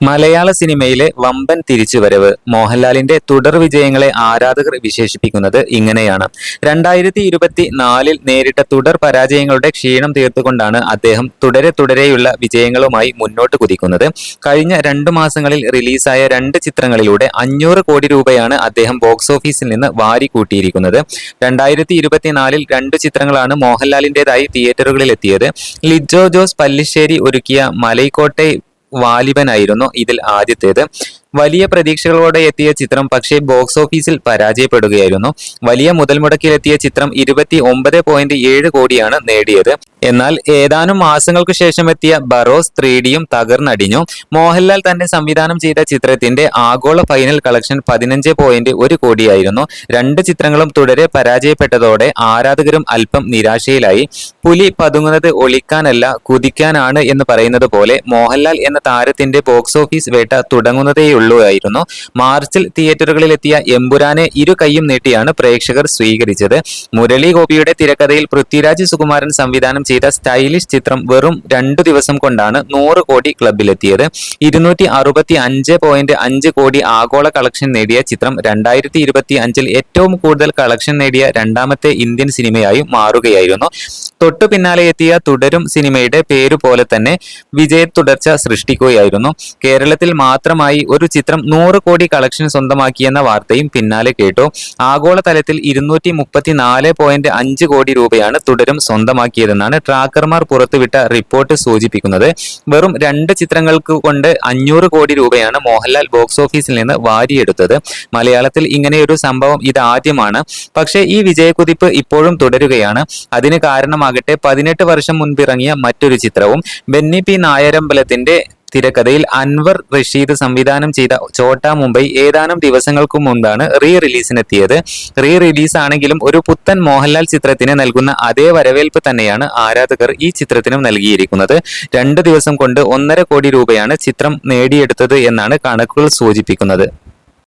മലയാള സിനിമയിലെ വമ്പൻ തിരിച്ചുവരവ് മോഹൻലാലിന്റെ തുടർ വിജയങ്ങളെ ആരാധകർ വിശേഷിപ്പിക്കുന്നത് ഇങ്ങനെയാണ്. രണ്ടായിരത്തി ഇരുപത്തി നാലിൽ നേരിട്ട തുടർ പരാജയങ്ങളുടെ ക്ഷീണം തീർത്തുകൊണ്ടാണ് അദ്ദേഹം തുടരെ തുടരെയുള്ള വിജയങ്ങളുമായി മുന്നോട്ട് കുതിക്കുന്നത്. കഴിഞ്ഞ രണ്ടു മാസങ്ങളിൽ റിലീസായ രണ്ട് ചിത്രങ്ങളിലൂടെ അഞ്ഞൂറ് കോടി രൂപയാണ് അദ്ദേഹം ബോക്സ് ഓഫീസിൽ നിന്ന് വാരി കൂട്ടിയിരിക്കുന്നത് രണ്ടായിരത്തി ഇരുപത്തിനാലിൽ രണ്ട് ചിത്രങ്ങളാണ് മോഹൻലാലിന്റേതായി തിയേറ്ററുകളിൽ എത്തിയത് ലിജോ ജോസ് പല്ലിശ്ശേരി ഒരുക്കിയ മലൈക്കോട്ടെ വാലിബനായിരുന്നു ഇതിൽ ആദ്യത്തേത്. വലിയ പ്രതീക്ഷകളോടെ എത്തിയ ചിത്രം പക്ഷേ ബോക്സ് ഓഫീസിൽ പരാജയപ്പെടുകയായിരുന്നു. വലിയ മുതൽ മുടക്കിലെത്തിയ ചിത്രം ഇരുപത്തി ഒമ്പത് പോയിന്റ് ഏഴ് കോടിയാണ് നേടിയത്. എന്നാൽ ഏതാനും മാസങ്ങൾക്ക് ശേഷം എത്തിയ ബറോസ് ത്രീ ഡിയും തകർന്നടിഞ്ഞു. മോഹൻലാൽ തന്നെ സംവിധാനം ചെയ്ത ചിത്രത്തിന്റെ ആഗോള ഫൈനൽ കളക്ഷൻ പതിനഞ്ച് പോയിന്റ് ഒരു കോടിയായിരുന്നു. രണ്ട് ചിത്രങ്ങളും തുടരെ പരാജയപ്പെട്ടതോടെ ആരാധകരും അല്പം നിരാശയിലായി. പുലി പതുങ്ങുന്നത് ഒളിക്കാനല്ല കുതിക്കാനാണ് എന്ന് പറയുന്നത് പോലെ മോഹൻലാൽ എന്ന താരത്തിന്റെ ബോക്സ് ഓഫീസ് വേട്ട തുടങ്ങുന്നതേയുള്ളൂയായിരുന്നു മാർച്ചിൽ തിയേറ്ററുകളിലെത്തിയ എമ്പുരാനെ ഇരു കൈയും നീട്ടിയാണ് പ്രേക്ഷകർ സ്വീകരിച്ചത്. മുരളി ഗോപിയുടെ തിരക്കഥയിൽ പൃഥ്വിരാജ് സുകുമാരൻ സംവിധാനം ചെയ്ത സ്റ്റൈലിഷ് ചിത്രം വെറും രണ്ടു ദിവസം കൊണ്ടാണ് നൂറ് കോടി ക്ലബിലെത്തിയത്. ഇരുന്നൂറ്റി അറുപത്തി അഞ്ച് പോയിന്റ് അഞ്ച് കോടി ആഗോള കളക്ഷൻ നേടിയ ചിത്രം രണ്ടായിരത്തി ഇരുപത്തി അഞ്ചിൽ ഏറ്റവും കൂടുതൽ കളക്ഷൻ നേടിയ രണ്ടാമത്തെ ഇന്ത്യൻ സിനിമയായി മാറുകയായിരുന്നു. തൊട്ടു പിന്നാലെ എത്തിയ തുടരും സിനിമയുടെ പേരു പോലെ തന്നെ വിജയ തുടർച്ച സൃഷ്ടിക്കുകയായിരുന്നു. കേരളത്തിൽ മാത്രമായി ഒരു ചിത്രം നൂറ് കോടി കളക്ഷൻ സ്വന്തമാക്കിയെന്ന വാർത്തയും പിന്നാലെ കേട്ടു. ആഗോളതലത്തിൽ ഇരുന്നൂറ്റി മുപ്പത്തിനാല് പോയിന്റ് അഞ്ച് കോടി രൂപയാണ് തുടരും സ്വന്തമാക്കിയതെന്നാണ് ട്രാക്കർമാർ പുറത്തുവിട്ട റിപ്പോർട്ട് സൂചിപ്പിക്കുന്നത്. വെറും രണ്ട് ചിത്രങ്ങൾക്ക് കൊണ്ട് അഞ്ഞൂറ് കോടി രൂപയാണ് മോഹൻലാൽ ബോക്സ് ഓഫീസിൽ നിന്ന് വാരിയെടുത്തത്. മലയാളത്തിൽ ഇങ്ങനെയൊരു സംഭവം ഇതാദ്യമാണ് പക്ഷേ ഈ വിജയക്കുതിപ്പ് ഇപ്പോഴും തുടരുകയാണ്. അതിന് കാരണമാകട്ടെ പതിനെട്ട് വർഷം മുൻപിറങ്ങിയ മറ്റൊരു ചിത്രവും ബെന്നി പി നായരമ്പലത്തിന്റെ തിരക്കഥയിൽ അൻവർ റഷീദ് സംവിധാനം ചെയ്ത ചോട്ടാ മുംബൈ ഏതാനും ദിവസങ്ങൾക്ക് മുൻപാണ് റീ റിലീസിനെത്തിയത് റീ റിലീസ് ആണെങ്കിലും ഒരു പുത്തൻ മോഹൻലാൽ ചിത്രത്തിന് നൽകുന്ന അതേ വരവേൽപ്പ് തന്നെയാണ് ആരാധകർ ഈ ചിത്രത്തിനും നൽകിയിരിക്കുന്നത്. രണ്ട് ദിവസം കൊണ്ട് ഒന്നര കോടി രൂപയാണ് ചിത്രം നേടിയെടുത്തത് എന്നാണ് കണക്കുകൾ സൂചിപ്പിക്കുന്നത്.